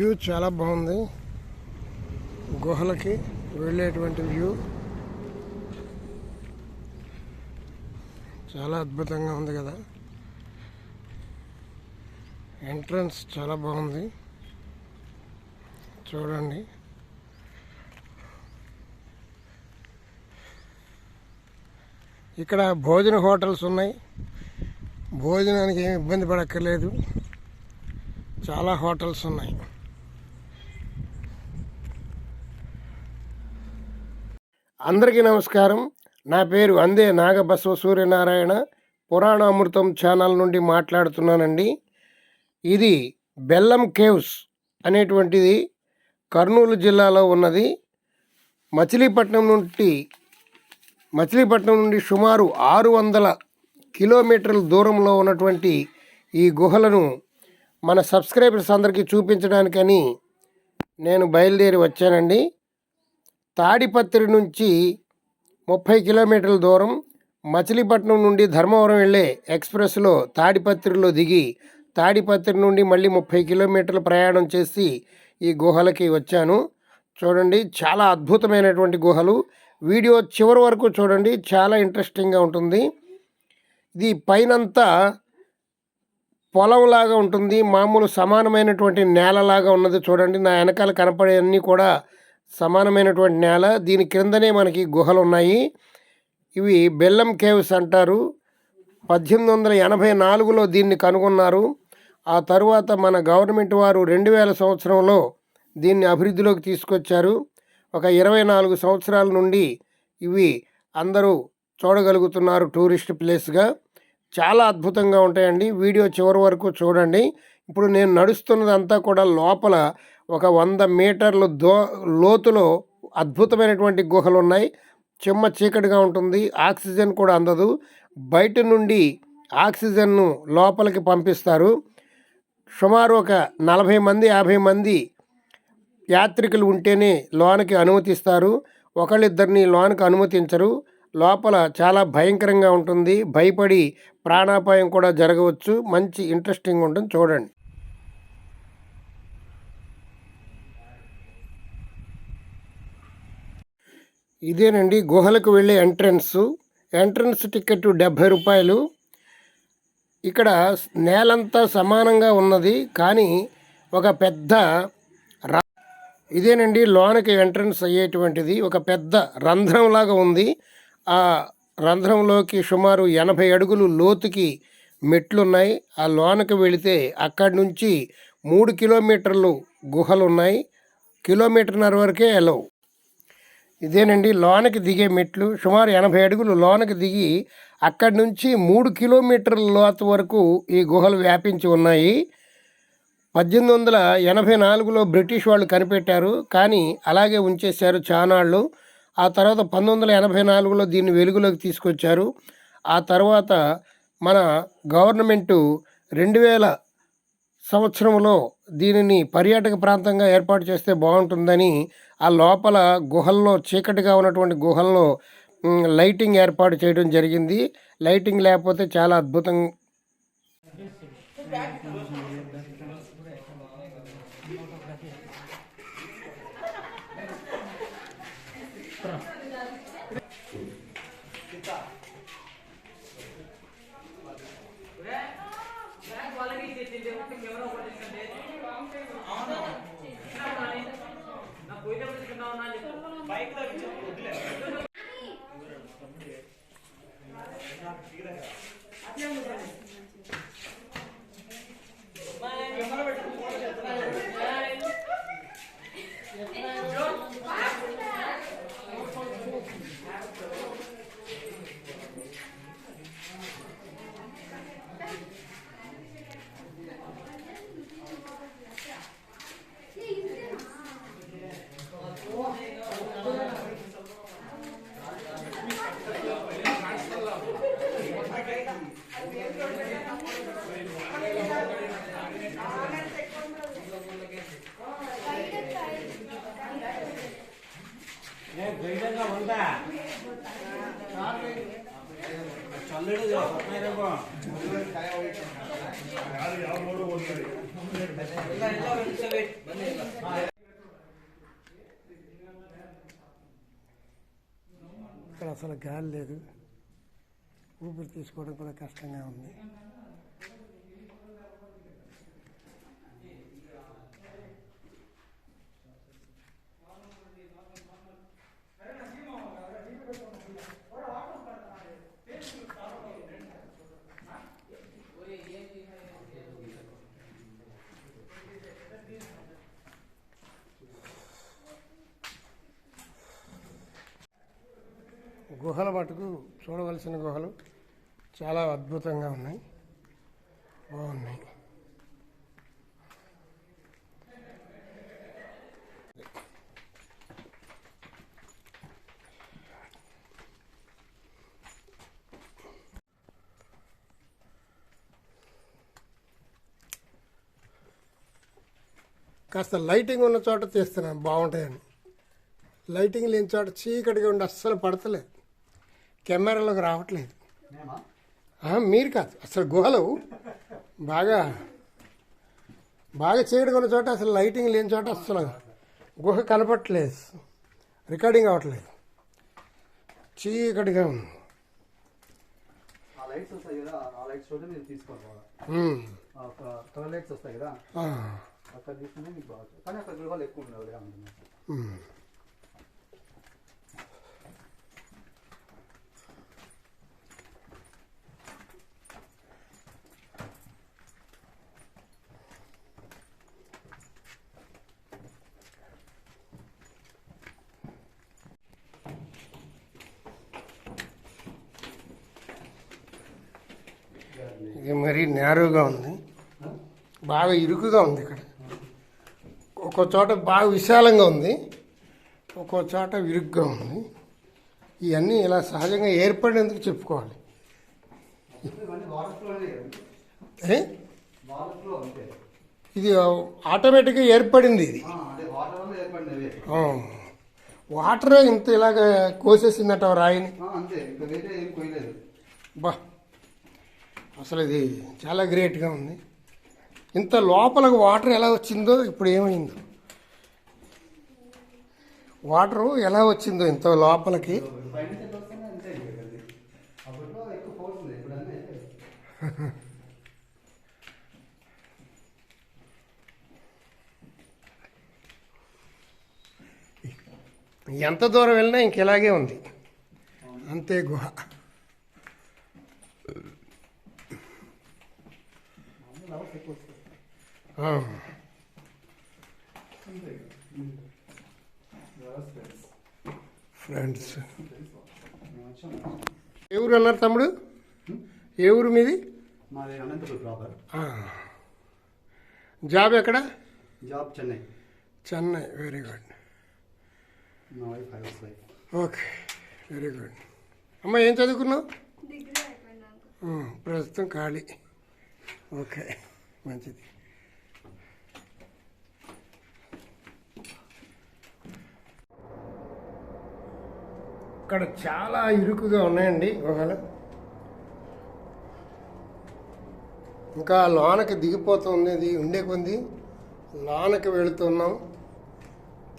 View చాలా బాగుంది. గుహలకి వెళ్ళేటువంటి వ్యూ. చాలా అద్భుతంగా ఉంది కదా. ఎంట్రన్స్ చాలా బాగుంది. చూడండి. ఇక్కడ భోజన హోటల్స్ ఉన్నాయి. భోజనానికి ఏమి ఇబ్బంది పడక్కర్లేదు. చాలా హోటల్స్ ఉన్నాయి. అందరికీ నమస్కారం. నా పేరు అందే నాగబసవ సూర్యనారాయణ. పురాణ అమృతం ఛానల్ నుండి మాట్లాడుతున్నానండి. ఇది బెల్లం కేవ్స్ అనేటువంటిది కర్నూలు జిల్లాలో ఉన్నది. మచిలీపట్నం నుండి మచిలీపట్నం నుండి సుమారు ఆరు వందల కిలోమీటర్ల దూరంలో ఉన్నటువంటి ఈ గుహలను మన సబ్స్క్రైబర్స్ అందరికీ చూపించడానికని నేను బయలుదేరి వచ్చానండి. తాడిపత్రి నుంచి ముప్పై కిలోమీటర్ల దూరం మచిలీపట్నం నుండి ధర్మవరం వెళ్ళే ఎక్స్ప్రెస్లో తాడిపత్రిలో దిగి తాడిపత్రి నుండి మళ్ళీ ముప్పై కిలోమీటర్లు ప్రయాణం చేసి ఈ గుహలకి వచ్చాను. చూడండి చాలా అద్భుతమైనటువంటి గుహలు. వీడియో చివరి వరకు చూడండి చాలా ఇంట్రెస్టింగ్గా ఉంటుంది. ఇది పైనంతా పొలంలాగా ఉంటుంది మామూలు సమానమైనటువంటి నేలలాగా ఉన్నది చూడండి నా వెనకాల కనపడే అన్నీ కూడా సమానమైనటువంటి నేల. దీని క్రిందనే మనకి గుహలు ఉన్నాయి ఇవి బెల్లం కేవ్స్ అంటారు. పద్దెనిమిది వందల ఎనభై నాలుగులో దీన్ని కనుగొన్నారు. ఆ తరువాత మన గవర్నమెంట్ వారు రెండు వేల సంవత్సరంలో దీన్ని అభివృద్ధిలోకి తీసుకొచ్చారు. ఒక ఇరవై నాలుగు సంవత్సరాల నుండి ఇవి అందరూ చూడగలుగుతున్నారు టూరిస్ట్ ప్లేస్గా. చాలా అద్భుతంగా ఉంటాయండి. వీడియో చివరి వరకు చూడండి. ఇప్పుడు నేను నడుస్తున్నదంతా కూడా లోపల ఒక వంద మీటర్లు దో లోతులో అద్భుతమైనటువంటి గుహలు ఉన్నాయి చిమ్మ చీకటిగా ఉంటుంది. ఆక్సిజన్ కూడా అందదు. బయట నుండి ఆక్సిజన్ను లోపలికి పంపిస్తారు. సుమారు ఒక నలభై మంది యాభై మంది యాత్రికులు ఉంటేనే లోనికి అనుమతిస్తారు. ఒకళ్ళిద్దరిని లోనికి అనుమతించరు. లోపల చాలా భయంకరంగా ఉంటుంది. భయపడి ప్రాణాపాయం కూడా జరగవచ్చు. మంచి ఇంట్రెస్టింగ్ ఉంటుంది. చూడండి. ఇదేనండి గుహలకు వెళ్ళే ఎంట్రన్స్. ఎంట్రన్స్ టికెట్ డెబ్భై రూపాయలు. ఇక్కడ నేలంతా సమానంగా ఉన్నది కానీ ఒక పెద్ద ర- ఇదేనండి లోనకి ఎంట్రన్స్ అయ్యేటువంటిది. ఒక పెద్ద రంధ్రంలాగా ఉంది. ఆ రంధ్రంలోకి సుమారు ఎనభై అడుగులు లోతుకి మెట్లున్నాయి. ఆ లోనకి వెళితే అక్కడి నుంచి మూడు కిలోమీటర్లు గుహలు ఉన్నాయి కిలోమీటర్న్నర వరకే ఎలవు ఇదేనండి లోనకి దిగే మెట్లు. సుమారు ఎనభై అడుగులు లోనకి దిగి అక్కడి నుంచి మూడు కిలోమీటర్ల లోతు వరకు ఈ గుహలు వ్యాపించి ఉన్నాయి. పద్దెనిమిది వందల ఎనభై నాలుగులో బ్రిటిష్ వాళ్ళు కనిపెట్టారు. కానీ అలాగే ఉంచేశారు చానాళ్ళు ఆ తర్వాత పంతొమ్మిది వందల ఎనభై నాలుగులో దీన్ని వెలుగులోకి తీసుకొచ్చారు. ఆ తర్వాత మన గవర్నమెంటు రెండు వేల సంవత్సరంలో దీనిని పర్యాటక ప్రాంతంగా ఏర్పాటు చేస్తే బాగుంటుందని ఆ లోపల గుహల్లో చీకటిగా ఉన్నటువంటి గుహల్లో లైటింగ్ ఏర్పాటు చేయడం జరిగింది. లైటింగ్ లేకపోతే చాలా అద్భుతం. ఇక్కడ అసలు గాలి లేదు. ఊపిరి తీసుకోవడం కూడా కష్టంగా ఉంది. గుహల మటుకు చూడవలసిన గుహలు చాలా అద్భుతంగా ఉన్నాయి. బాగున్నాయి. కాస్త లైటింగ్ ఉన్న చోట తీస్తున్నాను. బాగుంటాయని. లైటింగ్ లేని చోట చీకటిగా ఉండి అస్సలు పడతలేదు. కెమెరాలోకి రావట్లేదు. మీరు కాదు. అసలు గుహలు బాగా బాగా చీకటిగా ఉన్న చోట అసలు లైటింగ్ లేని చోట అస్సలు గుహ కనపట్లేదు రికార్డింగ్ అవ్వట్లేదు. చీకటిగా ఉంది. లైట్స్ వస్తాయి కదా అక్కడ తీసుకుంటే మీకు బాగా కానీ అక్కడ గృహాలు ఎక్కువ ఉండవు ఇది మరీ నేరుగా ఉంది. బాగా ఇరుకుగా ఉంది ఇక్కడ. ఒక్కో చోట బాగా విశాలంగా ఉంది. ఒక్కో చోట విరుగ్గా ఉంది. ఇవన్నీ ఇలా సహజంగా ఏర్పడినందుకు చెప్పుకోవాలి. ఇది ఆటోమేటిక్గా ఏర్పడింది ఇది. వాటర్ ఇంత ఇలాగ కోసేసిందట రాయిని. బా. అసలు ఇది చాలా గ్రేట్గా ఉంది. ఇంత లోపలకు వాటర్ ఎలా వచ్చిందో ఇప్పుడు ఏమైందో. వాటరు ఎలా వచ్చిందో ఇంత లోపలికి. ఎంత ఎంత దూరం వెళ్ళినా ఇంక ఇలాగే ఉంది. అంతే గుహ లవర్స్ ఎక్కువ వస్తాయి ఆ. Lovers friends. ఏ ఊరు అన్నారు తమ్ముడు? ఏ ఊరు మీది? మాది అనంతపురం ప్రాపర్. ఆ. జాబ్ ఎక్కడ? Job Chennai. Chennai. Very good మా wife house wife okay very good అమ్మ ఏం చదువుకున్నావు? ప్రస్తుతం ఖాళీ. ఓకే మంచిది. ఇక్కడ చాలా ఇరుకుగా ఉన్నాయండి గుహలు. ఇంకా లోనకి దిగిపోతుంది ఇది ఉండే కొంది లోనకి వెళుతున్నాం.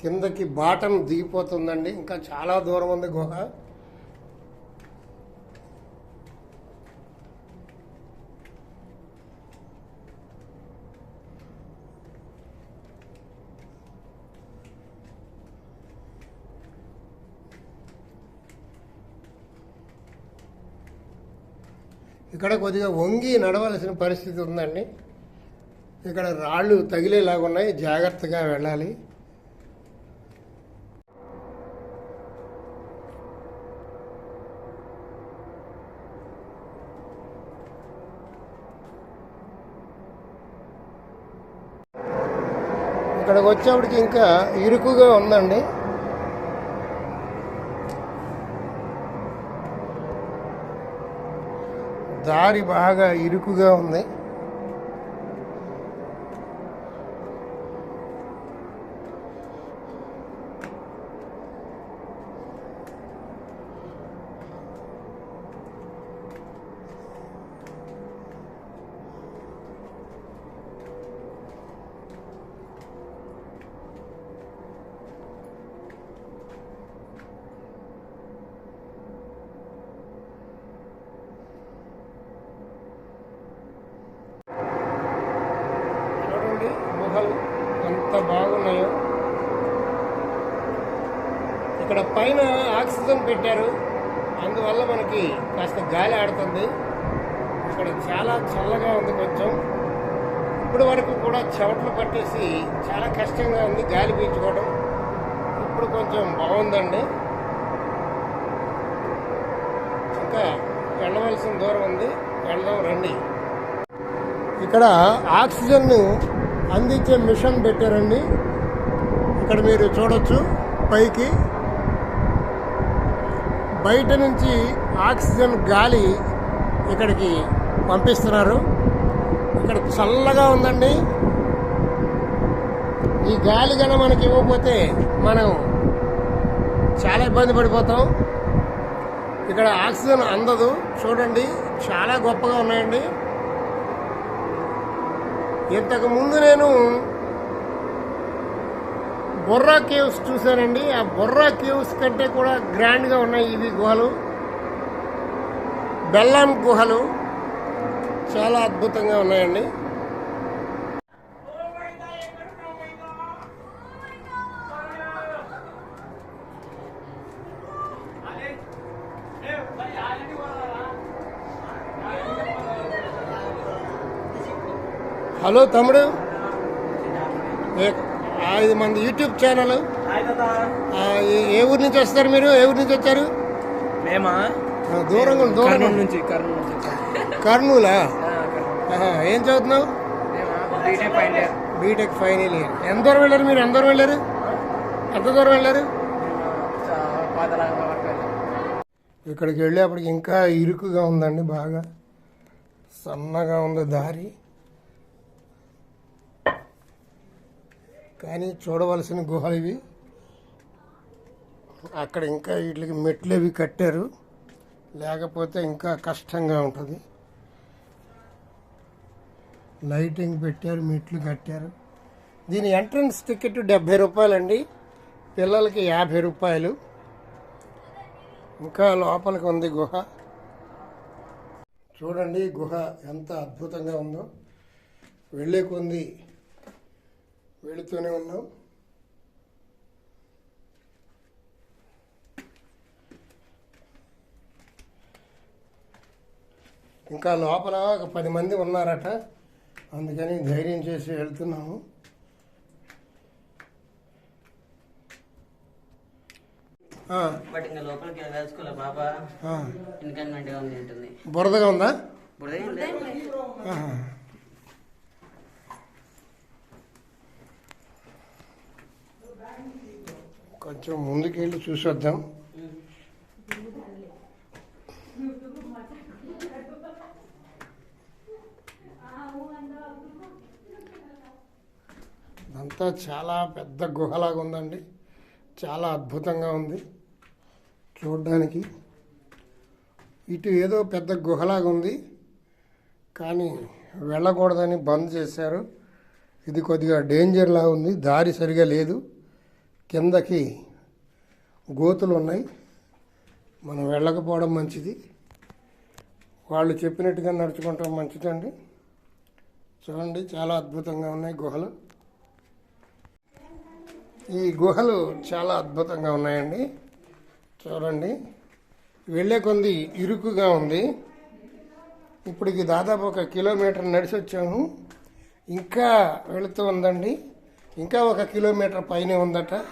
కిందకి బాటం దిగిపోతుందండి. ఇంకా చాలా దూరం ఉంది గుహ. ఇక్కడ కొద్దిగా వంగి నడవలసిన పరిస్థితి ఉందండి. ఇక్కడ రాళ్ళు తగిలేలాగా ఉన్నాయి. జాగ్రత్తగా వెళ్ళాలి. ఇక్కడికి వచ్చేప్పటికి ఇంకా ఇరుకుగా ఉందండి. దారి బాగా ఇరుకుగా ఉంది ఇక్కడ పైన ఆక్సిజన్ పెట్టారు. అందువల్ల మనకి కాస్త గాలి ఆడుతుంది. ఇక్కడ చాలా చల్లగా ఉంది కొంచెం. ఇప్పటి వరకు కూడా చెవట్లు పట్టేసి చాలా కష్టంగా ఉంది గాలి పీల్చుకోవడం ఇప్పుడు కొంచెం బాగుందండి. ఇంకా వెళ్ళవలసిన దూరం ఉంది. వెళ్దాం రండి. ఇక్కడ ఆక్సిజన్ అందించే మిషన్ పెట్టారండి. ఇక్కడ మీరు చూడొచ్చు. పైకి బయట నుంచి ఆక్సిజన్ గాలి ఇక్కడికి పంపిస్తున్నారు. ఇక్కడ చల్లగా ఉందండి. ఈ గాలి కనుక మనకి ఇవ్వకపోతే మనం చాలా ఇబ్బంది పడిపోతాం. ఇక్కడ ఆక్సిజన్ అందదు. చూడండి చాలా గొప్పగా ఉన్నాయండి. ఇంతకు ముందు నేను బొర్రా కేవ్స్ చూశానండి. ఆ బొర్రా కేవ్స్ కంటే కూడా గ్రాండ్గా ఉన్నాయి ఇవి గుహలు. బెల్లం గుహలు చాలా అద్భుతంగా ఉన్నాయండి. హలో తమ్ముడు? ఇది మన యూట్యూబ్ ఛానల్. ఏ- ఊరు నుంచి వస్తారు మీరు? ఏ ఊరు నుంచి వచ్చారు? మేమా? దూరంగా ఉంది. నుంచి కర్నూలు ఏం చదువుతున్నావు? B Tech final year. ఎంత దూరం వెళ్ళారు మీరు? ఎంత దూరం వెళ్ళారు? ఎంత దూరం వెళ్ళారు. ఇక్కడికి వెళ్ళేప్పటికి ఇంకా ఇరుకుగా ఉందండి బాగా. సన్నగా ఉంది దారి. కానీ చూడవలసిన గుహలు ఇవి. అక్కడ ఇంకా వీటికి మెట్లు అవి కట్టారు. లేకపోతే ఇంకా కష్టంగా ఉంటుంది. లైటింగ్ పెట్టారు మెట్లు కట్టారు. దీని ఎంట్రన్స్ టికెట్ డెబ్బై రూపాయలండి. పిల్లలకి యాభై రూపాయలు. ఇంకా లోపలికి ఉంది గుహ. చూడండి గుహ ఎంత అద్భుతంగా ఉందో. వెళ్ళే కొంది వెళుతూనే ఉన్నాం. ఇంకా లోపల ఒక పది మంది ఉన్నారట. అందుకని ధైర్యం చేసి వెళ్తున్నాము. బట్ ఇంకా లోపలికి బాబా ఉంది? ఉంటుంది బురదగా ఉందా ఇప్పుడు ఏం లేదు ఆహా. కొంచెం ముందుకెళ్ళి చూసి చూసొద్దాం. ఇదంతా చాలా పెద్ద గుహలాగా ఉందండి. చాలా అద్భుతంగా ఉంది చూడడానికి. ఇటు ఏదో పెద్ద గుహలాగా ఉంది. కానీ వెళ్ళకూడదని బంద్ చేశారు. ఇది కొద్దిగా డేంజర్లా ఉంది. దారి సరిగా లేదు. కిందకి గోతులు ఉన్నాయి. మనం వెళ్ళకపోవడం మంచిది. వాళ్ళు చెప్పినట్టుగా నడుచుకుంటాం మంచిదండి. చూడండి చాలా అద్భుతంగా ఉన్నాయి గుహలు. ఈ గుహలు చాలా అద్భుతంగా ఉన్నాయండి. చూడండి వెళ్ళే కొంది ఇరుకుగా ఉంది. ఇప్పటికి దాదాపు ఒక కిలోమీటర్ నడిచి వచ్చాము. ఇంకా వెళుతూ ఉందండి. ఇంకా ఒక కిలోమీటర్ పైనే ఉందట.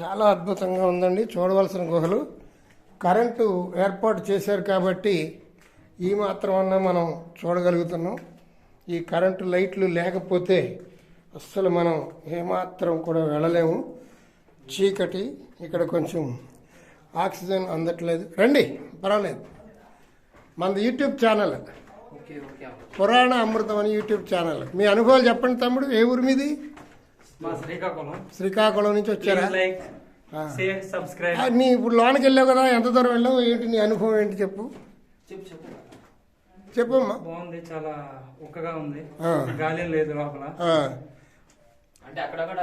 చాలా అద్భుతంగా ఉందండి. చూడవలసిన గుహలు. కరెంటు ఏర్పాటు చేశారు కాబట్టి ఈ మాత్రం అన్నా మనం చూడగలుగుతున్నాం. ఈ కరెంటు లైట్లు లేకపోతే అస్సలు మనం ఏమాత్రం కూడా వెళ్ళలేము. చీకటి ఇక్కడ కొంచెం ఆక్సిజన్ అందట్లేదు. రండి పర్వాలేదు. మనది యూట్యూబ్ ఛానల్. పురాణ అమృతం అని యూట్యూబ్ ఛానల్. మీ అనుభవాలు చెప్పండి తమ్ముడు ఏ ఊరు మీది? మా శ్రీకాకుళం. శ్రీకాకుళం నుంచి వచ్చారా? లైక్. షేర్ సబ్స్క్రైబ్ నీ ఇప్పుడు లోనికి వెళ్ళావు కదా ఎంత దూరం వెళ్ళావు? ఏంటి నీ అనుభవం ఏంటి చెప్పు. చెప్పు చెప్పు. చెప్పమ్మా. బాగుంది చాలా ఉక్కగా ఉంది. గాలి లేదు లోపల. అంటే అక్కడక్కడ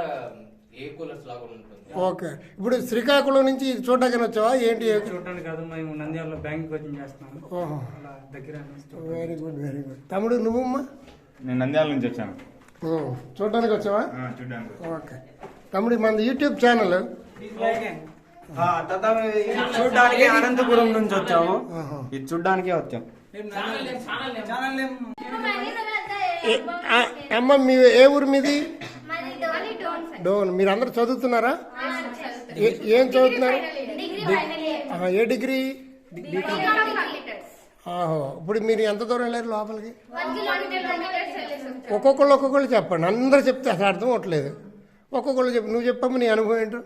ఏ కూలర్స్ లాగా ఉంటుంది? ఓకే. ఇప్పుడు శ్రీకాకుళం నుంచి ఇది చూడడానికి వచ్చావా? ఏంటి? చూడటానికి కాదు మేము నంద్యాలలో బ్యాంక్ కోచింగ్ చేస్తున్నాము. ఓహో. అలా దగ్గర వెరీ గుడ్ వెరీ గుడ్. తమ్ముడు నువ్వమ్మా? నేను నంద్యాల నుంచి వచ్చాను. చూడడానికి వచ్చావా ఆ, చూడ్డానికి ఓకే. తమ్ముడు మనది యూట్యూబ్ ఛానల్. చూడ్డానికి అనంతపురం నుంచి వచ్చాము. ఇది చూడ్డానికే వచ్చాం. అమ్మ మీ ఏ ఊరు మీది? మరి డోని. మీరు అందరు చదువుతున్నారా ఏ- ఏం చదువుతున్నారు? ఏ డిగ్రీ? ఆహో ఇప్పుడు మీరు ఎంత దూరం వెళ్ళారు లోపలికి? ఒక్కొక్కళ్ళు ఒక్కొక్కళ్ళు చెప్పండి. అందరూ చెప్తే అసలు అర్థం అవట్లేదు ఒక్కొక్కళ్ళు చెప్పు నువ్వు చెప్పమ్మ నీ అనుభవం ఏంటో.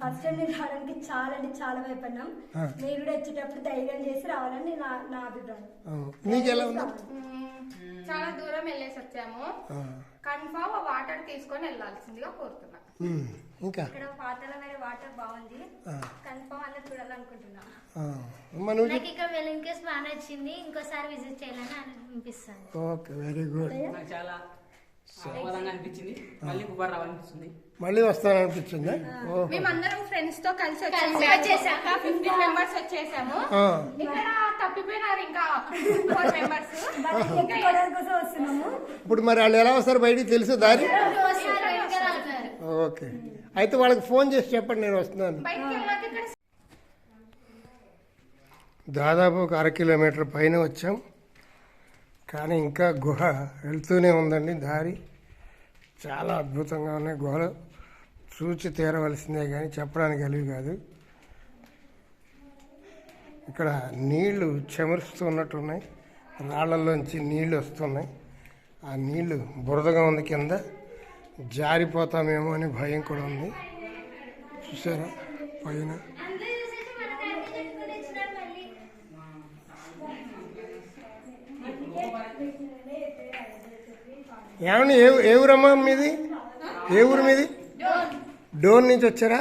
ఫస్ట్ నేను రావడానికి చాలా అంటే చాలా భయపడినాం మీరు కూడా వచ్చేటప్పుడు ధైర్యం చేసి రావాలని నా నా అభిప్రాయం. నీకు ఎలా ఉంది? చాలా దూరం వెళ్ళేసి వచ్చాము. కన్ఫామ్ వాటర్ తీసుకొని వెళ్ళాల్సిందిగా కోరుతున్నా. ఇంకా? Okay very good. నాకు చాలా ఆహ్లాదంగా అనిపించింది. మళ్ళీ కుబార్ రావాలనిపిస్తుంది. మళ్ళీ వస్తాననిపించిందా? ఓహో. మేమందరం ఫ్రెండ్స్తో కలిసి వచ్చాము వచ్చేసాక ఫిఫ్టీన్ మెంబర్స్ వచ్చేసాము. ఆ, ఇక్కడ తప్పిపోయినారు ఇంకా ఫోర్ మెంబర్స్ ఎత్తుకోవడం కోసం వస్తున్నాము. ఇప్పుడు మరి వాళ్ళు ఎలా వస్తారు బయటికి తెలుసు దారి? ఓకే. అయితే వాళ్ళకి ఫోన్ చేసి చెప్పండి నేను వస్తున్నాను. దాదాపు ఒక అర కిలోమీటర్ పైన వచ్చాం. కానీ ఇంకా గుహ వెళ్తూనే ఉందండి దారి. చాలా అద్భుతంగా ఉన్నాయి గుహలు. చూచి తీరవలసిందే కానీ చెప్పడానికి కలిగి కాదు. ఇక్కడ నీళ్ళు చెమరుస్తూ ఉన్నట్టు ఉన్నాయి రాళ్ళలోంచి నీళ్ళు వస్తున్నాయి. ఆ నీళ్ళు బురదగా ఉంది కింద. జారిపోతామేమో అని భయం కూడా ఉంది. చూసారా? పైన. ఏమండి ఏ ఏ ఊరమ్మా మీది? ఏ ఊరు మీది? డోన్ నుంచి వచ్చారా?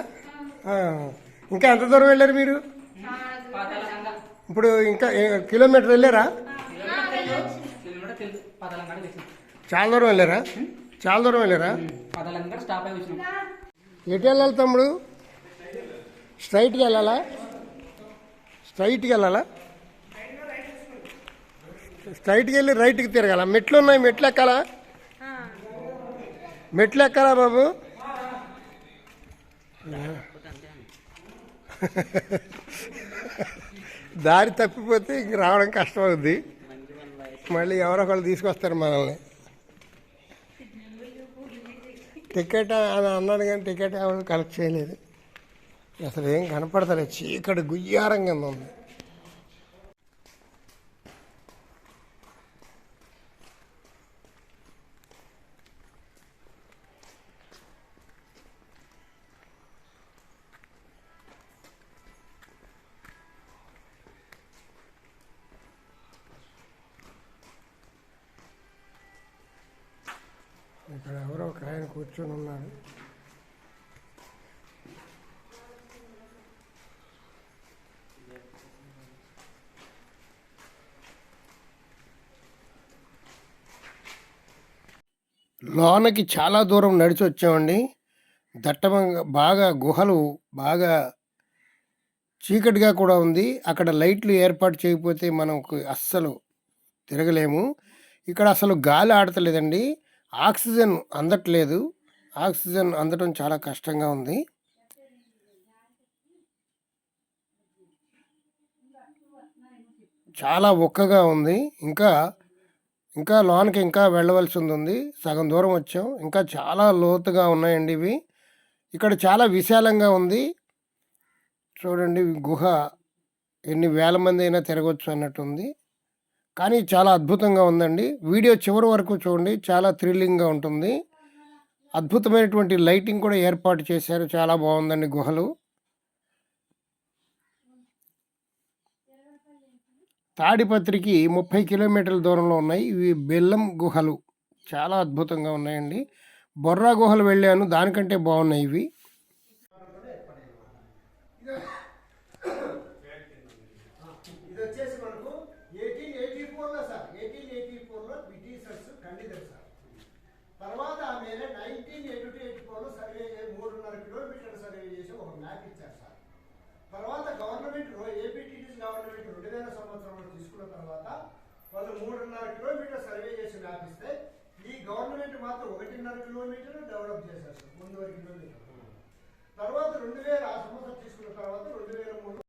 ఇంకా ఎంత దూరం వెళ్ళారు మీరు? ఇప్పుడు ఇంకా కిలోమీటర్ వెళ్ళారా? చాలా దూరం వెళ్ళారా? చాలా దూరం వెళ్ళారా? ఎటు వెళ్ళాలి తమ్ముడు? స్ట్రైట్కి వెళ్ళాలా? స్ట్రైట్కి వెళ్ళాలా? స్ట్రైట్కి వెళ్ళి రైట్కి తిరగాల? మెట్లు ఉన్నాయి మెట్లు ఎక్కాలా? మెట్లు ఎక్కాలా బాబు? దారి తప్పిపోతే ఇంక రావడం కష్టం అవుద్ది. మళ్ళీ ఎవరో ఒకళ్ళు తీసుకొస్తారు మనల్ని. టికెట్ అని అన్నాడు కానీ టికెట్ ఎవరు కలెక్ట్ చేయలేదు. అసలు ఏం కనపడతలేదు. చీకటి గుయ్యారంగా ఉంది. ఇక్కడ ఎవరో ఒక ఆయన కూర్చొని ఉన్నారు. లోనకి చాలా దూరం నడిచి వచ్చామండి. దట్టమంగా బాగా గుహలు బాగా చీకటిగా కూడా ఉంది. అక్కడ లైట్లు ఏర్పాటు చేయకపోతే మనకు అస్సలు తిరగలేము. ఇక్కడ అసలు గాలి ఆడతలేదండి. ఆక్సిజన్ అందట్లేదు. ఆక్సిజన్ అందడం చాలా కష్టంగా ఉంది. చాలా ఒక్కగా ఉంది. ఇంకా ఇంకా లోనికి ఇంకా వెళ్ళవలసి ఉంది. సగం దూరం వచ్చాం. ఇంకా చాలా లోతుగా ఉన్నాయండి ఇవి. ఇక్కడ చాలా విశాలంగా ఉంది. చూడండి గుహ ఎన్ని వేల మంది అయినా తిరగవచ్చు అన్నట్టుంది. కానీ చాలా అద్భుతంగా ఉందండి. వీడియో చివరి వరకు చూడండి. చాలా థ్రిల్లింగ్గా ఉంటుంది. అద్భుతమైనటువంటి లైటింగ్ కూడా ఏర్పాటు చేశారు. చాలా బాగుందండి గుహలు. తాడిపత్రికి ముప్పై కిలోమీటర్ల దూరంలో ఉన్నాయి. ఇవి బెల్లం గుహలు. చాలా అద్భుతంగా ఉన్నాయండి. బొర్రా గుహలు వెళ్ళాను. దానికంటే బాగున్నాయి ఇవి.